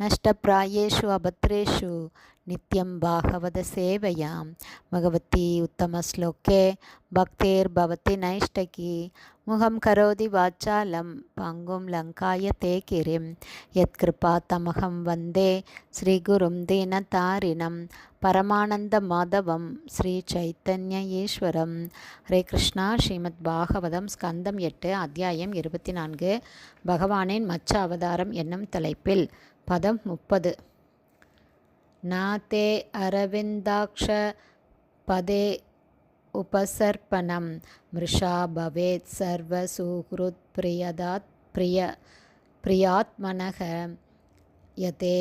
நஷ்டப்பிராயேஷு அபத்ரேஷு நித்யம் பாகவத சேவையாம் பகவதி உத்தமஸ்லோகே பக்தேர்பவதி நைஷ்டகி முகம் கரோதி வாச்சாலம் பங்கும் லங்காய தே கிரிம் யத்கிருபா தமகம் வந்தே ஸ்ரீகுரும் தீனதாரிணம் பரமானந்த மாதவம் ஸ்ரீ சைத்தன்ய ஈஸ்வரம் ஹரே கிருஷ்ணா ஸ்ரீமத் பாகவதம் ஸ்கந்தம் எட்டு அத்தியாயம் இருபத்தி நான்கு। பகவானின் மச்ச அவதாரம் என்னும் தலைப்பில் பதம் முப்பது. நாதே அரவிந்தாக்ஷ பதே உபசர்ப்பணம் மிருஷா பவேத் சர்வ சர்வசுஹ்ருத் பிரியதாத் பிரிய பிரியாத்மனக யதே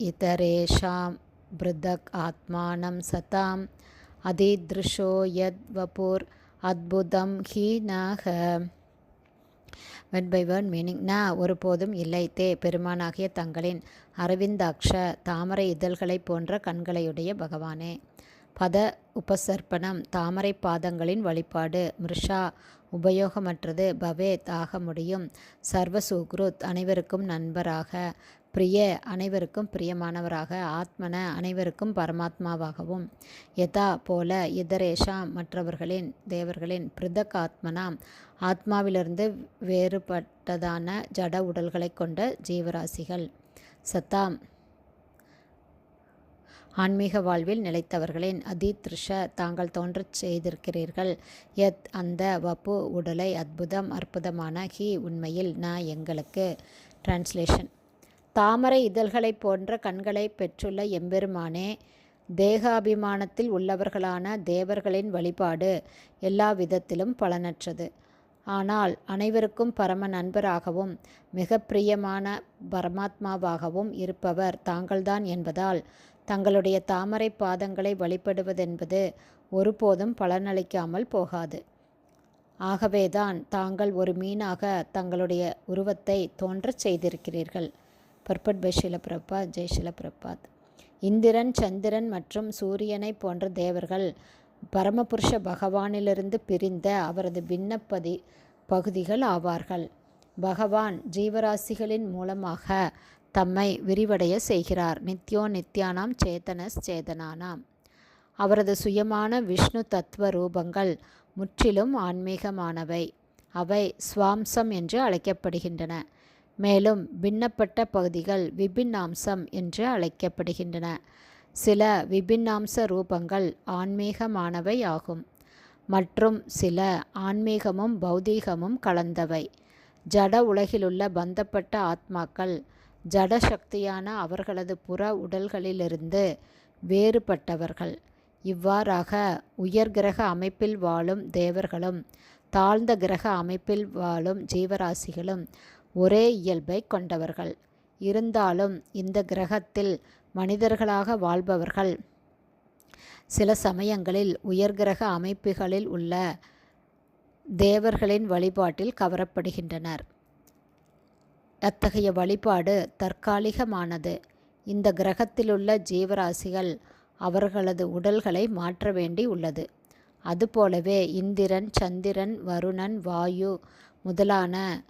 இதரேஷாம் பிருதக் ஆத்மானம் சதாம் அதிதிருஷோ யத் வபூர் அத்புதம் ஹீனாக வேர்ட் பை வேர்ட் மீனிங் ந ஒருபோதும் இல்லை தே பெருமானாகிய தங்களின் அரவிந்தாக்ஷ தாமரை இதழ்களைப் போன்ற கண்களையுடைய பகவானே. பத உபசர்ப்பணம் தாமரை பாதங்களின் வழிபாடு மிருஷா உபயோகமற்றது பவேத் ஆக முடியும். சர்வசூக்ருத் அனைவருக்கும் நண்பராக. பிரிய அனைவருக்கும் பிரியமானவராக ஆத்மன அனைவருக்கும் பரமாத்மாவாகவும். யதா போல இதரேஷாம் மற்றவர்களின் தேவர்களின் பிருதக் ஆத்மனாம் ஆத்மாவிலிருந்து வேறுபட்டதான ஜட உடல்களை கொண்ட ஜீவராசிகள். சத்தாம். ஆன்மீக வாழ்வில் நிலைத்தவர்களின் அதித்ருஷ தாங்கள் தோன்றச் செய்திருக்கிறீர்கள். எத் அந்த வப்பு உடலை அற்புதம் அற்புதமான ஹி உண்மையில் ந எங்களுக்கு. டிரான்ஸ்லேஷன் தாமரை இதழ்களைப் போன்ற கண்களை பெற்றுள்ள எம்பெருமானே தேகாபிமானத்தில் உள்ளவர்களான தேவர்களின் வழிபாடு எல்லா விதத்திலும் பலனற்றது. ஆனால் அனைவருக்கும் பரம நண்பராகவும் மிக பிரியமான பரமாத்மாவாகவும் இருப்பவர் தாங்கள்தான் என்பதால் தங்களுடைய தாமரை பாதங்களை வழிபடுவதென்பது ஒருபோதும் பலனளிக்காமல் போகாது. ஆகவேதான் தாங்கள் ஒரு மீனாக தங்களுடைய உருவத்தை தோன்றச் செய்திருக்கிறீர்கள். பர்பட் பை ஷிலபிரபாத் ஜெய் ஷிலபிரபாத் இந்திரன் சந்திரன் மற்றும் சூரியனை போன்ற தேவர்கள் பரமபுருஷ பகவானிலிருந்து பிரிந்த அவரது விண்ணப்பதி பகுதிகள் ஆவார்கள். பகவான் ஜீவராசிகளின் மூலமாக தம்மை விரிவடைய செய்கிறார். நித்யோ நித்யானாம் சேதனஸ் சேதனானாம். அவரது சுயமான விஷ்ணு தத்துவ ரூபங்கள் முற்றிலும் ஆன்மீகமானவை. அவை ஸ்வாம்சம் என்று அழைக்கப்படுகின்றன. மேலும் பின்னப்பட்ட பகுதிகள் விபின்னாம்சம் என்று அழைக்கப்படுகின்றன. சில விபின்னாம்ச ரூபங்கள் ஆன்மீகமானவை ஆகும். மற்றும் சில ஆன்மீகமும் பௌதீகமும் கலந்தவை. ஜட உலகிலுள்ள பந்தப்பட்ட ஆத்மாக்கள் ஜட சக்தியான அவர்களது புற உடல்களிலிருந்து வேறுபட்டவர்கள். இவ்வாறாக உயர் கிரக அமைப்பில் வாழும் தேவர்களும் தாழ்ந்த கிரக அமைப்பில் வாழும் ஜீவராசிகளும் ஒரே இயல்பை கொண்டவர்கள். இருந்தாலும் இந்த கிரகத்தில் மனிதர்களாக வாழ்பவர்கள். சில சமயங்களில் உயர்கிரக அமைப்புகளில் உள்ள தேவர்களின் வழிபாட்டில் கவரப்படுகின்றனர். அத்தகைய வழிபாடு தற்காலிகமானது. இந்த கிரகத்திலுள்ள ஜீவராசிகள் அவர்களது உடல்களை மாற்ற வேண்டி உள்ளது. அதுபோலவே இந்திரன் சந்திரன் வருணன் வாயு முதலான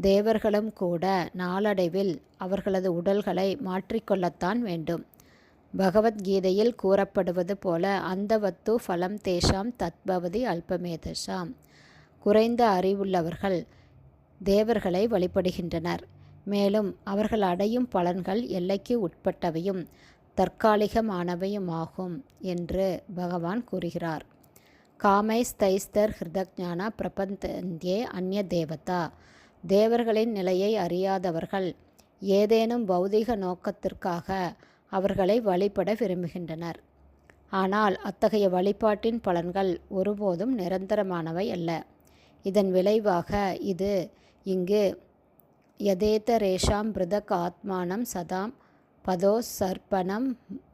தேவர்களும் கூட நாளடைவில் அவர்களது உடல்களை மாற்றிக்கொள்ளத்தான் வேண்டும். பகவத்கீதையில் கூறப்படுவது போல அந்த வத்து ஃபலம் தேஷாம் தத்பவதி அல்பமேதஷாம் குறைந்த அறிவுள்ளவர்கள் தேவர்களை வழிபடுகின்றனர். மேலும் அவர்கள் அடையும் பலன்கள் எல்லைக்கு உட்பட்டவையும் தற்காலிகமானவையுமாகும் என்று பகவான் கூறுகிறார். காமைஸ்தைஸ்தர் ஹிருதஜானா பிரபந்தே அந்நிய தேவதா. தேவர்களின் நிலையை அறியாதவர்கள் ஏதேனும் பௌதீக நோக்கத்திற்காக அவர்களை வழிபட விரும்புகின்றனர். ஆனால் அத்தகைய வழிபாட்டின் பலன்கள் ஒருபோதும் நிரந்தரமானவை அல்ல. இதன் விளைவாக இது இங்கு யதேத ரேஷாம் பிருதக் ஆத்மானம் சதாம் பதோ சர்ப்பணம்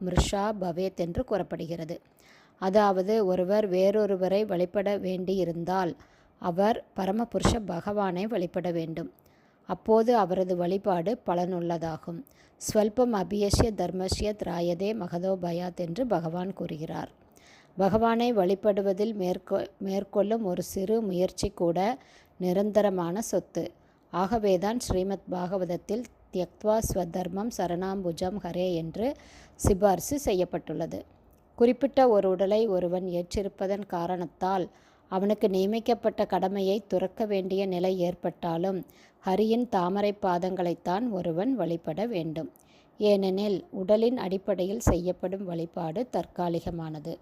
மிருஷா பவேத் என்று கூறப்படுகிறது. அதாவது ஒருவர் வேறொருவரை வழிபட வேண்டியிருந்தால் அவர் பரமபுருஷ பகவானை வழிபட வேண்டும். அப்போது அவரது வழிபாடு பலனுள்ளதாகும். ஸ்வல்பம் அபியஷ்ய தர்மஷ்ய திராயதே மகதோபயாத் என்று பகவான் கூறுகிறார். பகவானை வழிபடுவதில் மேற்கொ மேற்கொள்ளும் ஒரு சிறு முயற்சி கூட நிரந்தரமான சொத்து. ஆகவேதான் ஸ்ரீமத் பாகவதத்தில் தியக்வா ஸ்வதர்மம் சரணாம்புஜம் ஹரே என்று சிபார்சு செய்யப்பட்டுள்ளது. குறிப்பிட்ட ஒரு உடலை ஒருவன் ஏற்றிருப்பதன் காரணத்தால் அவனுக்கு நியமிக்கப்பட்ட கடமையை துறக்க வேண்டிய நிலை ஏற்பட்டாலும் ஹரியின் தாமரை பாதங்களைத்தான் ஒருவன் வழிபட வேண்டும். ஏனெனில் உடலின் அடிப்படையில் செய்யப்படும் வழிபாடு தற்காலிகமானது.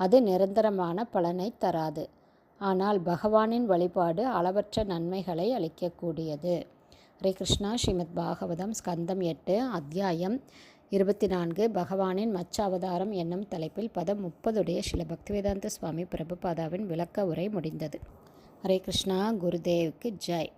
அது நிரந்தரமான பலனை தராது. ஆனால் பகவானின் வழிபாடு அளவற்ற நன்மைகளை அளிக்கக்கூடியது. ஹரே கிருஷ்ணா. ஸ்ரீமத் பாகவதம் ஸ்கந்தம் எட்டு அத்தியாயம் இருபத்தி நான்கு பகவானின் மச்ச அவதாரம் என்னும் தலைப்பில் பதம் முப்பதுடைய சில பக்திவேதாந்த சுவாமி பிரபுபாதாவின் விளக்க உரை முடிந்தது. ஹரே கிருஷ்ணா குருதேவுக்கு ஜெய்.